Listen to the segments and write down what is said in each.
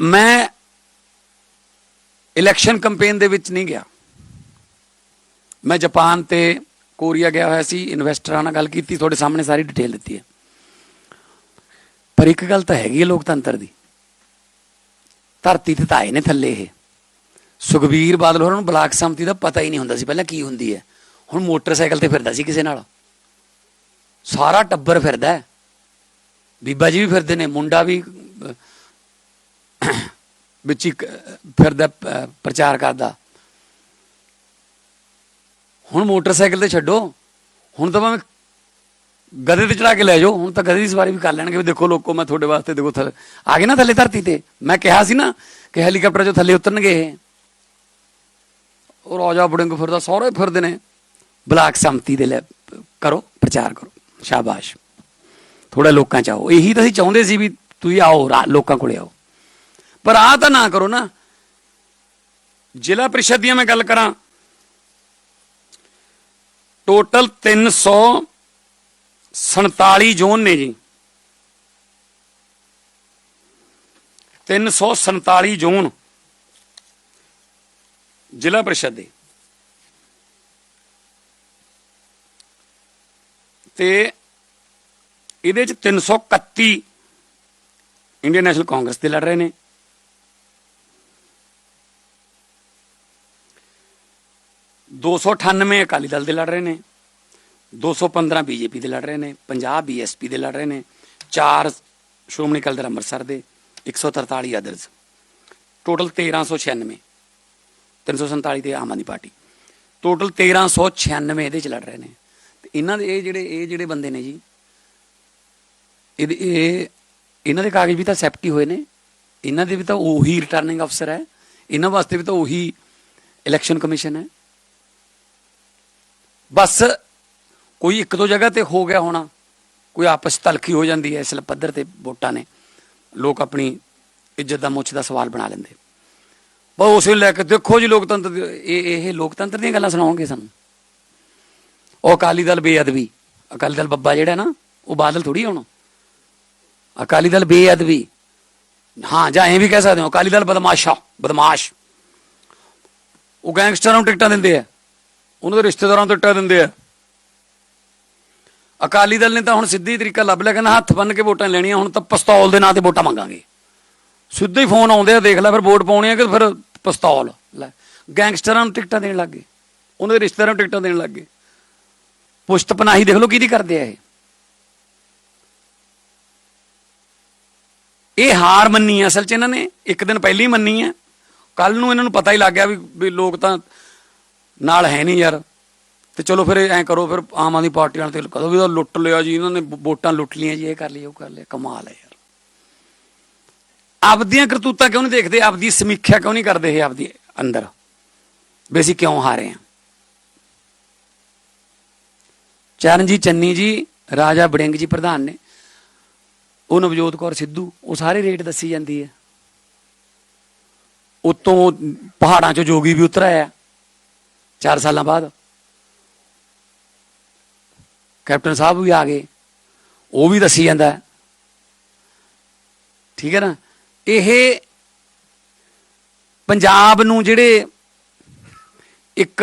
ਮੈਂ election campaign ਦੇ ਵਿੱਚ ਨਹੀਂ ਗਿਆ। ਮੈਂ ਜਾਪਾਨ ਤੇ ਕੋਰੀਆ ਗਿਆ ਹੋਇਆ ਸੀ ਇਨਵੈਸਟਰਾਂ ਨਾਲ ਗੱਲ ਕੀਤੀ, ਤੁਹਾਡੇ ਸਾਹਮਣੇ ਸਾਰੀ ਡਿਟੇਲ ਦਿੱਤੀ ਹੈ। ਪਰ ਇੱਕ ਗੱਲ ਤਾਂ ਹੈਗੀ ਹੈ ਲੋਕਤੰਤਰ ਦੀ। ਧਰਤੀ ਤੇ ਤਾਂ ਆਏ ਨੇ ਥੱਲੇ ਇਹ। ਸੁਖਬੀਰ ਬਾਦਲ ਹੋਰਾਂ ਨੂੰ ਬਲਾਕ ਸੰਮਤੀ ਦਾ ਪਤਾ ਹੀ ਨਹੀਂ ਹੁੰਦਾ ਸੀ, ਪਹਿਲਾਂ ਕੀ ਹੁੰਦੀ ਹੈ। ਹੁਣ ਮੋਟਰਸਾਈਕਲ ਤੇ ਫਿਰਦਾ ਸੀ ਕਿਸੇ ਨਾਲ। ਸਾਰਾ ਟੱਬਰ ਫਿਰਦਾ ਹੈ। ਬੀਬਾ ਜੀ ਵੀ ਫਿਰਦੇ ਨੇ, ਮੁੰਡਾ ਵੀ ਵਿੱਚ ਹੀ ਫਿਰਦਾ ਪ੍ਰਚਾਰ ਕਰਦਾ। ਹੁਣ ਮੋਟਰਸਾਈਕਲ ਤੇ ਛੱਡੋ। ਹੁਣ ਤਾਂ ਭਾਵੇਂ ਗਧੇ ਤੇ ਚੜਾ ਕੇ ਲੈ ਜਾਓ, ਹੁਣ ਤਾਂ ਗਧੇ ਦੀ ਸਵਾਰੀ ਵੀ ਕਰ ਲੈਣਗੇ ਵੀ ਦੇਖੋ ਲੋਕੋ, ਮੈਂ ਤੁਹਾਡੇ ਵਾਸਤੇ ਦੇਖੋ ਥੱਲੇ ਆ ਗਏ ਨਾ ਥੱਲੇ ਧਰਤੀ ਤੇ। ਮੈਂ ਕਿਹਾ ਸੀ ਨਾ ਕਿ ਹੈਲੀਕਾਪਟਰ ਚੋਂ ਥੱਲੇ ਉਤਰਨਗੇ ਇਹ। ਉਹ ਰਾਜਾ ਬੜਿੰਗ ਫਿਰਦਾ, ਸਾਰੇ ਫਿਰਦੇ ਨੇ। ਬਲਾਕ ਸੰਮਤੀ ਦੇ ਲੈ, ਕਰੋ, ਪ੍ਰਚਾਰ ਕਰੋ। ਸ਼ਾਬਾਸ਼। ਥੋੜਾ ਲੋਕਾਂ ਚ ਆਓ। ਇਹੀ ਤਾਂ ਅਸੀਂ ਚਾਹੁੰਦੇ ਸੀ ਵੀ ਤੁਸੀਂ ਆਓ, ਰਾ- ਲੋਕਾਂ ਕੋਲੇ ਆਓ। ਪਰ ਆ ਤਾਂ ਨਾ ਕਰੋ ਨਾ। ਜ਼ਿਲ੍ਹਾ ਪ੍ਰੀਸ਼ਦ ਦੀਆਂ ਮੈਂ ਗੱਲ ਕਰਾਂ। ਟੋਟਲ 347 ਜ਼ੋਨ ਨੇ ਜੀ। 347 ਜ਼ੋਨ ਜ਼ਿਲ੍ਹਾ ਪ੍ਰੀਸ਼ਦ ਦੇ। ਤੇ ਇਹਦੇ ਚ 331 ਇੰਡੀਅਨ ਨੈਸ਼ਨਲ ਕਾਂਗਰਸ ਦੇ ਲੜ ਰਹੇ ਨੇ। ਦੋ ਸੌ ਅਠਾਨਵੇਂ ਅਕਾਲੀ ਦਲ ਦੇ ਲੜ ਰਹੇ ਨੇ 215 ਬੀਜੇਪੀ ਦੇ ਲੜ ਰਹੇ ਨੇ 50 ਬੀਐਸਪੀ ਦੇ ਲੜ ਰਹੇ ਨੇ 4 ਸ਼੍ਰੋਮਣੀ ਅਕਾਲੀ ਦਲ ਅੰਮ੍ਰਿਤਸਰ ਦੇ 143 ਅਦਰਸ ਟੋਟਲ 1396 347 ਤੇ ਆਮ ਆਦਮੀ ਪਾਰਟੀ। ਟੋਟਲ 1396 ਇਹਦੇ ਚ ਲੜ ਰਹੇ ਨੇ। ਤੇ ਇਹਨਾਂ ਦੇ ਇਹ ਜਿਹੜੇ ਇਹ ਜਿਹੜੇ ਬੰਦੇ ਨੇ ਜੀ, ਇਹਦੇ, ਇਹ, ਇਹਨਾਂ ਦੇ ਕਾਗਜ਼ ਵੀ ਤਾਂ ਸੈਪਟੀ ਹੋਏ ਨੇ। ਇਹਨਾਂ ਦੇ ਵੀ ਤਾਂ ਉਹੀ ਰਿਟਰਨਿੰਗ ਅਫਸਰ ਹੈ। ਇਹਨਾਂ ਵਾਸਤੇ ਵੀ ਤਾਂ ਉਹੀ ਇਲੈਕਸ਼ਨ ਕਮਿਸ਼ਨ ਹੈ। ਬਸ ਕੋਈ ਇੱਕ ਦੋ ਜਗ੍ਹਾ ਤੇ ਹੋ ਗਿਆ ਹੋਣਾ। ਕੋਈ ਆਪਸ ਤਲਖੀ ਹੋ ਜਾਂਦੀ ਹੈ, ਇਸ ਲ- ਪੱਧਰ ਤੇ ਵੋਟਾਂ ਨੇ। ਲੋਕ ਆਪਣੀ ਇੱਜ਼ਤ ਦਾ ਮੁੱਛ ਦਾ ਸਵਾਲ ਬਣਾ ਲੈਂਦੇ। ਬਸ ਉਸੇ ਲੈ ਕੇ ਦੇਖੋ ਜੀ ਲੋਕਤੰਤਰ ਇਹ ਇਹ ਲੋਕਤੰਤਰ ਦੀਆਂ ਗੱਲਾਂ ਸੁਣਾਉਣਗੇ ਸਾਨੂੰ? ਉਹ ਅਕਾਲੀ ਦਲ ਬੇਅਦਬੀ, ਅਕਾਲੀ ਦਲ ਬੱਬਾ ਜਿਹੜਾ ਨਾ, ਉਹ ਬਾਦਲ ਥੋੜੀ ਹੁਣ। ਅਕਾਲੀ ਦਲ ਬੇਅਦਬੀ। ਹਾਂ, ਜਾਂ ਐਂ ਵੀ ਕਹਿ ਸਕਦੇ ਹੋ, ਅਕਾਲੀ ਦਲ ਬਦਮਾਸ਼ਾ, ਬਦਮਾਸ਼। ਉਹ ਗੈਂਗਸਟਰਾਂ ਨੂੰ ਟਿਕਟਾਂ ਦਿੰਦੇ ਆ। ਉਹਨਾਂ ਦੇ ਰਿਸ਼ਤੇਦਾਰਾਂ ਨੂੰ ਟਿਕਟਾਂ ਦਿੰਦੇ ਆ। ਅਕਾਲੀ ਦਲ ਨੇ ਤਾਂ ਹੁਣ ਸਿੱਧੀ ਤਰੀਕਾ ਲੱਭ ਲਿਆ, ਕਹਿੰਦਾ ਹੱਥ ਬੰਨ ਕੇ ਵੋਟਾਂ ਲੈਣੀਆਂ, ਹੁਣ ਤਾਂ ਪਿਸਤੌਲ ਦੇ ਨਾਂ ਤੇ ਵੋਟਾਂ ਮੰਗਾਂਗੇ। ਸਿੱਧੇ ਹੀ ਫੋਨ ਆਉਂਦੇ ਆ, ਦੇਖ ਲੈ ਫਿਰ ਵੋਟ ਪਾਉਣੀ ਆ ਕਿ ਫਿਰ ਪਿਸਤੌਲ, ਲੈ। ਗੈਂਗਸਟਰਾਂ ਨੂੰ ਟਿਕਟਾਂ ਦੇਣ ਲੱਗ ਗਏ। ਉਹਨਾਂ ਦੇ ਰਿਸ਼ਤੇਦਾਰਾਂ ਨੂੰ ਟਿਕਟਾਂ ਦੇਣ ਲੱਗ ਗਏ। ਪੁਸ਼ਤ ਪਨਾਹੀ ਦੇਖ ਲਓ ਕਿਹਦੀ ਕਰਦੇ ਆ ਇਹ। ਇਹ ਹਾਰ ਮੰਨੀ ਹੈ ਅਸਲ 'ਚ ਇਹਨਾਂ ਨੇ, ਇੱਕ ਦਿਨ ਪਹਿਲੀ ਮੰਨੀ ਹੈ ਕੱਲ ਨੂੰ ਇਹਨਾਂ ਨੂੰ ਪਤਾ ਹੀ ਲੱਗ ਗਿਆ ਵੀ ਲੋਕ ਤਾਂ ਨਾਲ ਹੈ ਨਹੀਂ ਯਾਰ। ਤੇ ਚਲੋ ਫਿਰ ਐਂ ਕਰੋ, ਫਿਰ ਆਮ ਆਦਮੀ ਪਾਰਟੀ ਵਾਲੇ ਤੇ ਕਦੋਂ ਵੀ ਤਾਂ ਲੁੱਟ ਲਿਆ ਜੀ, ਇਹਨਾਂ ਨੇ ਵੋਟਾਂ ਲੁੱਟ ਲੀਆਂ ਜੀ, ਇਹ ਕਰ ਲਿਆ ਉਹ ਕਰ ਲਿਆ ਕਮਾਲ ਹੈ ਯਾਰ। ਆਪਦੀਆਂ ਕਰਤੂਤਾਂ ਕਿਉਂ ਨਹੀਂ ਦੇਖਦੇ? ਆਪਦੀ ਸਮੀਖਿਆ ਕਿਉਂ ਨਹੀਂ ਕਰਦੇ ਇਹ ਆਪਦੀ ਅੰਦਰ? ਵੀ ਅਸੀਂ ਕਿਉਂ ਹਾਰੇ ਹਾਂ? ਚਰਨਜੀਤ ਚੰਨੀ ਜੀ, ਰਾਜਾ ਬੜਿੰਗ ਜੀ ਪ੍ਰਧਾਨ ਨੇ। ਉਹ ਨਵਜੋਤ ਕੌਰ ਸਿੱਧੂ, ਉਹ ਸਾਰੇ ਰੇਟ ਦੱਸੀ ਜਾਂਦੀ ਹੈ। ਉਤੋਂ ਪਹਾੜਾਂ 'ਚੋਂ ਜੋਗੀ ਵੀ ਉਤਰ ਆਇਆ 4 ਸਾਲਾਂ ਬਾਅਦ ਕੈਪਟਨ ਸਾਹਿਬ ਵੀ ਆ ਗਏ, ਉਹ ਵੀ ਦੱਸੀ ਜਾਂਦਾ ਠੀਕ ਹੈ ਨਾ? ਇਹ ਪੰਜਾਬ ਨੂੰ ਜਿਹੜੇ ਇੱਕ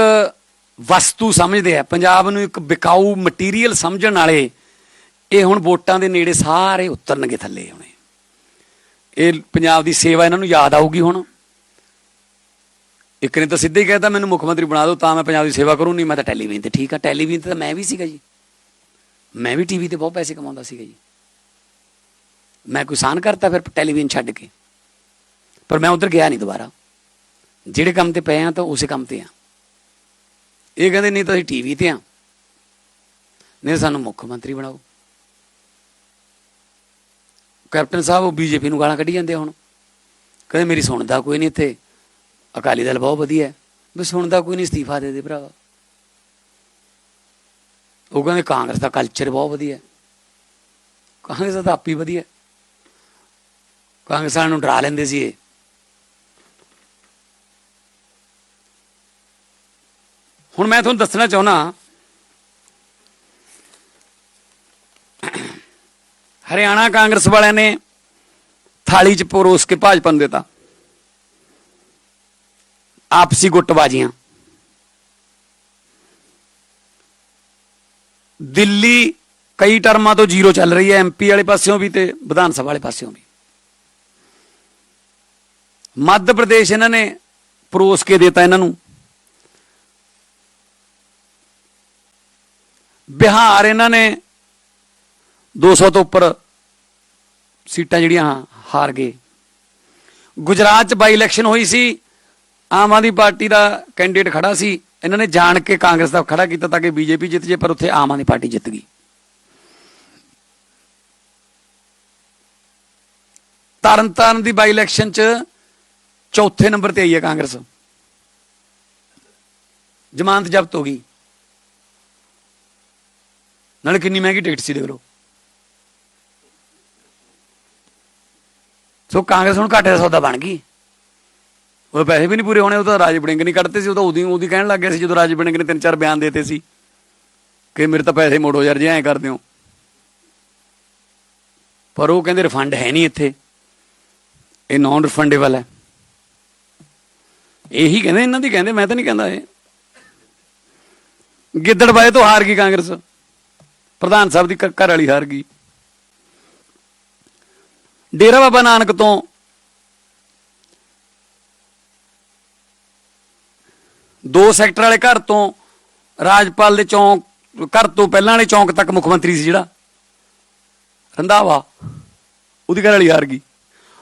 ਵਸਤੂ ਸਮਝਦੇ ਆ, ਪੰਜਾਬ ਨੂੰ ਇੱਕ ਵਿਕਾਊ ਮਟੀਰੀਅਲ ਸਮਝਣ ਵਾਲੇ, ਇਹ ਹੁਣ ਵੋਟਾਂ ਦੇ ਨੇੜੇ ਸਾਰੇ ਉਤਰਨਗੇ ਥੱਲੇ ਹੁਣੇ। ਇਹ ਪੰਜਾਬ ਦੀ ਸੇਵਾ ਇਹਨਾਂ ਨੂੰ ਯਾਦ ਆਊਗੀ ਹੁਣ। ਇੱਕ ਨੇ ਤਾਂ ਸਿੱਧੇ ਹੀ ਕਹਿਤਾ, ਮੈਨੂੰ ਮੁੱਖ ਮੰਤਰੀ ਬਣਾ ਦਿਓ, ਤਾਂ ਮੈਂ ਪੰਜਾਬ ਦੀ ਸੇਵਾ ਕਰੂੰ ਨਹੀਂ ਮੈਂ ਤਾਂ ਟੈਲੀਵਿਜ਼ਨ ਤੇ ਠੀਕ ਆ, ਟੈਲੀਵਿਜ਼ਨ ਤੇ ਤਾਂ ਮੈਂ ਵੀ ਸੀਗਾ ਜੀ। ਮੈਂ ਵੀ ਟੀਵੀ ਤੇ ਬਹੁਤ ਪੈਸੇ ਕਮਾਉਂਦਾ ਸੀਗਾ ਜੀ। ਮੈਂ ਕੋਈ ਸਾਨ ਕਰਤਾ ਫਿਰ ਟੈਲੀਵਿਜ਼ਨ ਛੱਡ ਕੇ। ਪਰ ਮੈਂ ਉਧਰ ਗਿਆ ਨਹੀਂ ਦੁਬਾਰਾ। ਜਿਹੜੇ ਕੰਮ ਤੇ ਪਏ ਆ ਤਾਂ ਉਸੇ ਕੰਮ ਤੇ ਆ। ਇਹ ਕਹਿੰਦੇ, ਨਹੀਂ ਤਾਂ ਅਸੀਂ ਟੀਵੀ ਤੇ ਆ। ਨਹੀਂ ਸਾਨੂੰ ਮੁੱਖ ਮੰਤਰੀ ਬਣਾਓ। ਕੈਪਟਨ ਸਾਹਿਬ, ਉਹ ਬੀਜੇਪੀ ਨੂੰ ਗਾਲਾਂ ਕੱਢੀ ਜਾਂਦੇ ਹੁਣ। ਕਹਿੰਦੇ, ਮੇਰੀ ਸੁਣਦਾ ਕੋਈ ਨਹੀਂ ਇੱਥੇ। ਅਕਾਲੀ ਦਲ ਬਹੁਤ ਵਧੀਆ ਹੈ। ਵੀ ਸੁਣਦਾ ਕੋਈ ਨਹੀਂ ਅਸਤੀਫਾ ਦੇ ਦੇ ਭਰਾਵਾ। ਉਹ ਕਹਿੰਦੇ ਕਾਂਗਰਸ ਦਾ ਕਲਚਰ ਬਹੁਤ ਵਧੀਆ ਕਾਂਗਰਸ ਦਾ ਤਾਂ ਆਪੀ ਵਧੀਆ ਹੈ। ਕਾਂਗਰਸ ਵਾਲਿਆਂ ਨੂੰ ਡਰਾ ਲੈਂਦੇ ਸੀ ਇਹ। ਹੁਣ ਮੈਂ ਤੁਹਾਨੂੰ ਦੱਸਣਾ ਚਾਹੁੰਦਾ ਹਰਿਆਣਾ ਕਾਂਗਰਸ ਵਾਲਿਆਂ ਨੇ ਥਾਲੀ 'ਚ ਪਰੋਸ ਕੇ ਭਾਜਪਾ ਨੂੰ ਦਿੱਤਾ। ਆਪਸੀ ਗੁੱਟਬਾਜ਼ੀਆਂ। ਦਿੱਲੀ ਕਈ ਟਰਮਾਂ ਤੋਂ ਜ਼ੀਰੋ ਚੱਲ ਰਹੀ ਹੈ ਐਮਪੀ ਵਾਲੇ ਪਾਸਿਓਂ ਵੀ ਤੇ ਵਿਧਾਨ ਸਭਾ ਵਾਲੇ ਪਾਸਿਓਂ ਵੀ। ਮੱਧ ਪ੍ਰਦੇਸ਼ ਇਹਨਾਂ ਨੇ ਪਰੋਸ ਕੇ ਦਿੱਤਾ ਇਹਨਾਂ ਨੂੰ। ਬਿਹਾਰ ਇਹਨਾਂ ਨੇ 200 ਤੋਂ ਉੱਪਰ ਸੀਟਾਂ ਜਿਹੜੀਆਂ ਹਾਰ ਗਏ। ਗੁਜਰਾਤ 'ਚ ਬਾਈ ਇਲੈਕਸ਼ਨ ਹੋਈ ਸੀ। ਆਮ ਆਦਮੀ ਪਾਰਟੀ ਦਾ ਕੈਂਡੀਡੇਟ ਖੜਾ ਸੀ, ਇਹਨਾਂ ਨੇ ਜਾਣ ਕੇ ਕਾਂਗਰਸ ਦਾ ਖੜਾ ਕੀਤਾ ਤਾਂ ਕਿ ਬੀਜੇਪੀ ਜਿੱਤ ਜੇ, ਪਰ ਉੱਥੇ ਆਮ ਆਦਮੀ ਪਾਰਟੀ ਜਿੱਤ ਗਈ। ਤਰਨਤਾਰਨ ਦੀ ਬਾਈ ਇਲੈਕਸ਼ਨ 'ਚ ਚੌਥੇ ਨੰਬਰ ਤੇ ਆਈ ਹੈ ਕਾਂਗਰਸ। ਜ਼ਮਾਨਤ ਜ਼ਬਤ ਹੋ ਗਈ। ਨਾਲੇ ਕਿੰਨੀ ਮਹਿੰਗੀ ਟਿਕਟ ਸੀ, ਦੇਖ ਲਓ। ਸੋ ਕਾਂਗਰਸ ਹੁਣ ਘਾਟੇ ਦਾ ਸੌਦਾ ਬਣ ਗਈ। ਉਹ ਪੈਸੇ ਵੀ ਨਹੀਂ ਪੂਰੇ ਹੋਣੇ, ਉਹ ਤਾਂ ਰਾਜ ਬੜਿੰਗ ਨਹੀਂ ਕੱਢਦੇ ਸੀ, ਉਹ ਤਾਂ ਉਹਦੀ ਉਹਦੀ ਕਹਿਣ ਲੱਗ ਗਿਆ ਸੀ ਜਦੋਂ ਰਾਜ ਬੜਿੰਗ ਨੇ ਤਿੰਨ ਚਾਰ ਬਿਆਨ ਦਿੱਤੇ ਸੀ ਕਿ ਮੇਰੇ ਤਾਂ ਪੈਸੇ ਮੋੜੋ ਯਾਰ, ਜੇ ਐਂ ਕਰਦੇ ਹੋ। ਪਰ ਉਹ ਕਹਿੰਦੇ ਰਿਫੰਡ ਹੈ ਨਹੀਂ ਇੱਥੇ। ਇਹ ਨਾਨ ਰਿਫੰਡੇਬਲ ਹੈ। ਇਹੀ ਕਹਿੰਦੇ, ਇਹਨਾਂ ਦੀ ਕਹਿੰਦੇ, ਮੈਂ ਤਾਂ ਨਹੀਂ ਕਹਿੰਦਾ ਇਹ। ਗਿੱਦੜਬਾਏ ਤੋਂ ਹਾਰ ਗਈ ਕਾਂਗਰਸ। ਪ੍ਰਧਾਨ ਸਾਹਿਬ ਦੀ ਘਰ ਵਾਲੀ ਹਾਰ ਗਈ। ਡੇਰਾ ਬਾਬਾ ਨਾਨਕ ਤੋਂ ਦੋ ਸੈਕਟਰ ਵਾਲੇ ਘਰ ਤੋਂ, ਰਾਜਪਾਲ ਦੇ ਚੌਂਕ, ਘਰ ਤੋਂ ਪਹਿਲਾਂ ਵਾਲੇ ਚੌਂਕ ਤੱਕ ਮੁੱਖ ਮੰਤਰੀ ਸੀ ਜਿਹੜਾ। ਰੰਧਾਵਾ, ਉਹਦੀ ਘਰ ਵਾਲੀ ਹਾਰ ਗਈ।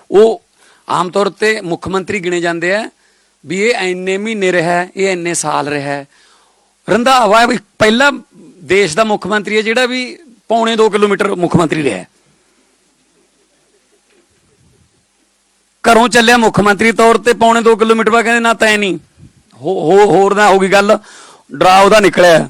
ਉਹ ਆਮ ਤੌਰ ਤੇ ਮੁੱਖ ਮੰਤਰੀ ਗਿਣੇ ਜਾਂਦੇ ਆ ਵੀ ਇਹ ਐਨੇ ਮਹੀਨੇ ਰਿਹਾ, ਇਹ ਐਨੇ ਸਾਲ ਰਿਹਾ। ਰੰਧਾਵਾ ਵੀ ਪਹਿਲਾ ਦੇਸ਼ ਦਾ ਮੁੱਖ ਮੰਤਰੀ ਹੈ ਜਿਹੜਾ ਵੀ ਪੌਣੇ 2 ਕਿਲੋਮੀਟਰ ਮੁੱਖ ਮੰਤਰੀ ਰਿਹਾ। ਘਰੋਂ ਚੱਲਿਆ ਮੁੱਖ ਮੰਤਰੀ ਤੌਰ ਤੇ ਪੌਣੇ 2 ਕਿਲੋਮੀਟਰ ਬਾਅਦ ਕਹਿੰਦੇ ਨਾ ਤੈ ਨਹੀਂ। ਹੋਰ ਨਾ ਹੋ ਗਈ ਗੱਲ। ਡਰਾ ਉਹਦਾ ਨਿਕਲਿਆ।